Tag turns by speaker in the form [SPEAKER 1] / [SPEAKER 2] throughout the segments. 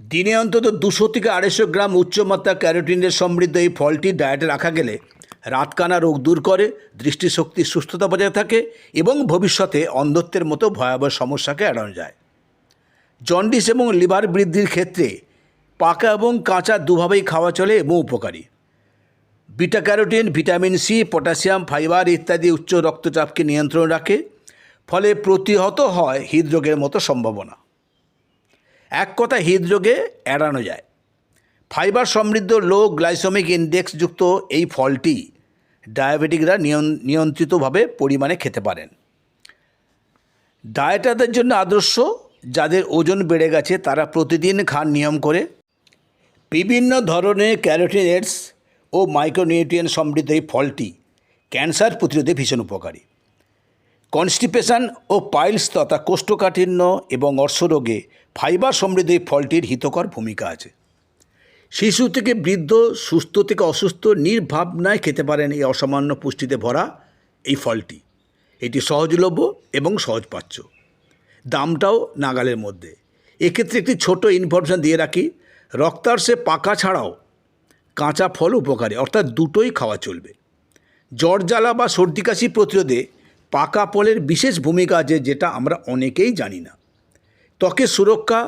[SPEAKER 1] দিনে অন্তত দুশো থেকে আড়াইশো গ্রাম উচ্চমাত্রা ক্যারোটিনের সমৃদ্ধ এই ফলটি ডায়েটে রাখা গেলে রাতকানা রোগ দূর করে দৃষ্টিশক্তির সুস্থতা বজায় থাকে এবং ভবিষ্যতে অন্ধত্বের মতো ভয়াবহ সমস্যাকে এড়ানো যায়। জন্ডিস এবং লিভার বৃদ্ধির ক্ষেত্রে পাকা এবং কাঁচা দুভাবেই খাওয়া চলে এবং উপকারী। Beta carotene, vitamin C, potassium, fibre ইত্যাদি উচ্চ রক্তচাপকে নিয়ন্ত্রণ রাখে, ফলে প্রতিহত হয় হৃদরোগের মতো সম্ভাবনা। এক কথা হৃদরোগে এড়ানো যায়। ফাইবার সমৃদ্ধ লো গ্লাইসেমিক ইন্ডেক্সযুক্ত এই ফলটি ডায়াবেটিকরা নিয়ন- নিয়ন্ত্রিতভাবে পরিমাণে খেতে পারেন। ডায়েটারদের জন্য আদর্শ, যাদের ওজন বেড়ে গেছে তারা প্রতিদিন খান নিয়ম করে। বিভিন্ন ধরনের ক্যারোটিনেটস ও মাইক্রোনিউট্রিয়েন্ট সমৃদ্ধ এই ফলটি ক্যান্সার প্রতিরোধে ভীষণ উপকারী। কনস্টিপেশন ও পাইলস তথা কোষ্ঠকাঠিন্য এবং অর্শরোগে ফাইবার সমৃদ্ধ এই ফলটির হিতকর ভূমিকা আছে। শিশু থেকে বৃদ্ধ, সুস্থ থেকে অসুস্থ নির্ভাবনায় খেতে পারেন এই অসামান্য পুষ্টিতে ভরা এই ফলটি। এটি সহজলভ্য এবং সহজপাচ্য। দামটাও নাগালের মধ্যে। এক্ষেত্রে একটি ছোট ইনফরমেশন দিয়ে রাখি। রক্তার্শে পাকা ছাড়াও কাঁচা ফল উপকারী, অর্থাৎ দুটোই খাওয়া চলবে। জ্বর, জ্বালা বা সর্দি কাশি প্রতিরোধে পাকা ফলের বিশেষ ভূমিকা আছে যেটা আমরা অনেকেই জানি না। ত্বকের সুরক্ষা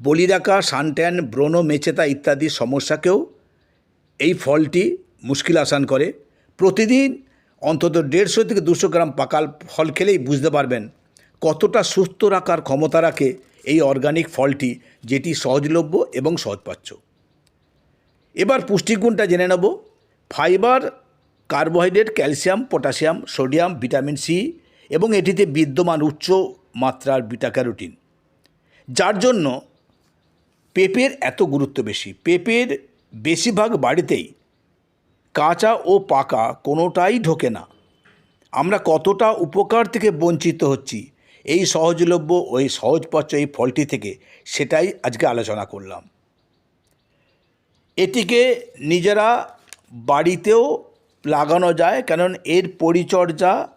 [SPEAKER 1] বলিরাকা সানট্যান, ব্রণ, মেচেতা ইত্যাদি সমস্যাকেও এই ফলটি মুশকিল আসান করে। প্রতিদিন অন্তত দেড়শো থেকে দুশো গ্রাম পাকাল ফল খেলেই বুঝতে পারবেন কতটা সুস্থ রাখার ক্ষমতা রাখে এই অর্গানিক ফলটি, যেটি সহজলভ্য এবং সহজপাচ্য। এবার পুষ্টিগুণটা জেনে নেব। Fibre carbohydrate, calcium, potassium, sodium, vitamin C এবং এটিতে বিদ্যমান উচ্চ মাত্রার বিটা ক্যারোটিন যার জন্য পেঁপের এত গুরুত্ব বেশি। পেঁপের বেশিরভাগ বাড়িতেই কাঁচা ও পাকা কোনোটাই ঢোকে না। আমরা কতটা উপকার থেকে বঞ্চিত হচ্ছি, এই সহজলভ্য ওই সহজপাচ্য এই ফলটি থেকে সেটাই আজকে আলোচনা করলাম। এটিকে নিজেরা বাড়িতেও লাগানো যায়, কারণ এর পরিচর্যা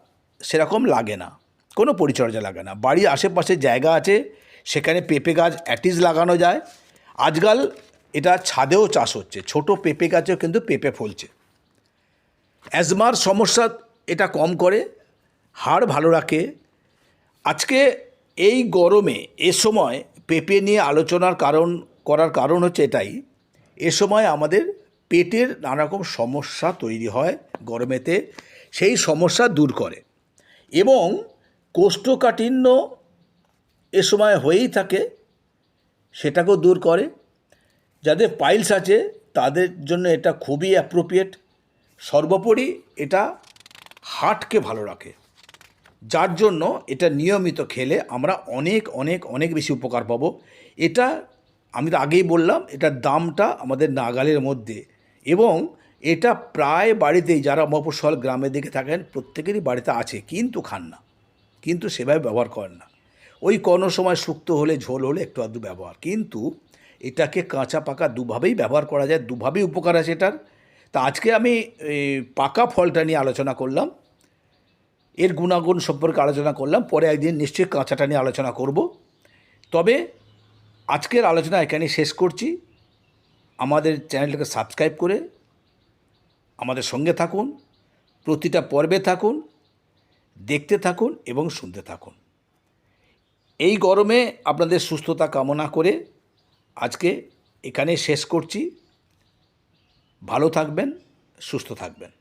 [SPEAKER 1] সেরকম লাগে না। কোনো পরিচর্যা লাগে না। বাড়ির আশেপাশে জায়গা আছে, সেখানে পেঁপে গাছ অ্যাটিস লাগানো যায়। আজকাল এটা ছাদেও চাষ হচ্ছে, ছোট পেঁপে গাছেও কিন্তু পেঁপে ফলছে। অ্যাজমার সমস্যা এটা কম করে, হাড় ভালো রাখে। আজকে এই গরমে, এ সময় পেঁপে নিয়ে আলোচনার কারণ, করার কারণ হচ্ছে এটাই। এ সময় আমাদের পেটের নানারকম সমস্যা তৈরি হয় গরমেতে, সেই সমস্যা দূর করে। এবং কোষ্ঠকাঠিন্য এ সময় হয়েই থাকে, সেটাকেও দূর করে। যাদের পাইলস আছে, তাদের জন্য এটা খুবই অ্যাপ্রোপ্রিয়েট সর্বোপরি এটা হার্টকে ভালো রাখে। যার জন্য এটা নিয়মিত খেলে আমরা অনেক অনেক অনেক বেশি উপকার পাবো। এটা আমি তো আগেই বললাম এটার দামটা আমাদের নাগালের মধ্যে। এবং এটা প্রায় বাড়িতেই যারা মফস্বল গ্রামের দিকে থাকেন, প্রত্যেকেরই বাড়িতে আছে, কিন্তু খান না। কিন্তু সেভাবে ব্যবহার করেন না। ওই কোনো সময় শুক্তো হলে, ঝোল হলে একটু আধটু ব্যবহার। কিন্তু এটাকে কাঁচা পাকা দুভাবেই ব্যবহার করা যায়, দুভাবেই উপকার আছে এটার। তা আজকে আমি পাকা ফলটা নিয়ে আলোচনা করলাম। এর গুণাগুণ সম্পর্কে আলোচনা করলাম। পরে একদিন নিশ্চয়ই কাঁচাটা নিয়ে আলোচনা করব। তবে আজকের আলোচনা এখানে শেষ করছি। আমাদের চ্যানেলটাকে সাবস্ক্রাইব করে আমাদের সঙ্গে থাকুন, প্রতিটা পর্বে থাকুন, দেখতে থাকুন এবং শুনতে থাকুন। এই গরমে আপনাদের সুস্থতা কামনা করে আজকে এখানে শেষ করছি। ভালো থাকবেন, সুস্থ থাকবেন।